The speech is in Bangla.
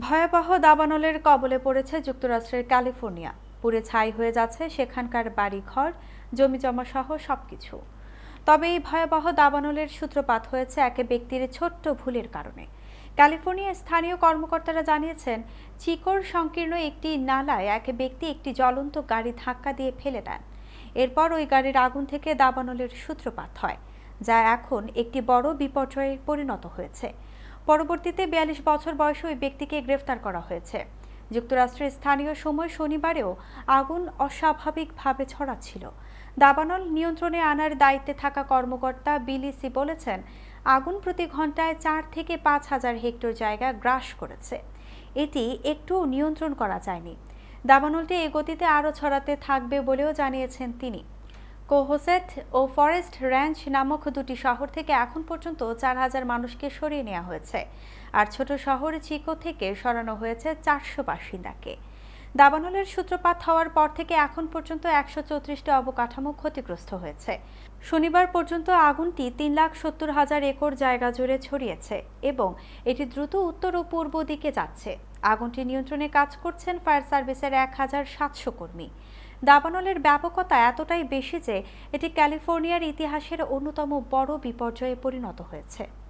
ভয়াবহ দাবানলের কবলে পড়েছে যুক্তরাষ্ট্রের ক্যালিফোর্নিয়া। পুরে ছাই হয়ে যাচ্ছে সেখানকার বাড়িঘর, জমিজমা সহ সবকিছু। তবে এই ভয়াবহ দাবানলের সূত্রপাত হয়েছে এক ব্যক্তির ছোট্ট ভুলের কারণে। ক্যালিফোর্নিয়ার স্থানীয় কর্মকর্তারা জানিয়েছেন, চিকোর সংকীর্ণ একটি নালায় এক ব্যক্তি একটি জ্বলন্ত গাড়ি ধাক্কা দিয়ে ফেলে দেন। এরপর ওই গাড়ির আগুন থেকে দাবানলের সূত্রপাত হয়, যা এখন একটি বড় বিপর্যয়ে পরিণত হয়েছে। পরবর্তীতে বিয়াল্লিশ বছর বয়সী ওই ব্যক্তিকে গ্রেফতার করা হয়েছে। যুক্তরাষ্ট্রের স্থানীয় সময় শনিবারেও আগুন অস্বাভাবিকভাবে ছড়াচ্ছিল। দাবানল নিয়ন্ত্রণে আনার দায়িত্বে থাকা কর্মকর্তা বিলিসি বলেছেন, আগুন প্রতি ঘন্টায় চার থেকে পাঁচ হাজার হেক্টর জায়গা গ্রাস করেছে। এটি একটু নিয়ন্ত্রণ করা যায়নি। দাবানলটি এই গতিতে আরও ছড়াতে থাকবে বলেও জানিয়েছেন তিনি। কোহোসেট ও ফরেস্ট র্যাঞ্চ নামক দুটি শহর থেকে এখন পর্যন্ত চার হাজার মানুষকে সরিয়ে নেওয়া হয়েছে। আর ছোট শহর চিকো থেকে সরানো হয়েছে চারশো বাসিন্দাকে। দাবানলের সূত্রপাত হওয়ার পর থেকে এখন পর্যন্ত একশো চৌত্রিশটি অবকাঠামো ক্ষতিগ্রস্ত হয়েছে। শনিবার পর্যন্ত আগুনটি তিন লাখ সত্তর হাজার একর জায়গা জুড়ে ছড়িয়েছে এবং এটি দ্রুত উত্তর ও পূর্ব দিকে যাচ্ছে। আগুনটি নিয়ন্ত্রণে কাজ করছেন ফায়ার সার্ভিসের এক হাজার সাতশো কর্মী। দাবানলের ব্যাপকতা এতটাই বেশি যে এটি ক্যালিফোর্নিয়ার ইতিহাসের অন্যতম বড় বিপর্যয়ে পরিণত হয়েছে।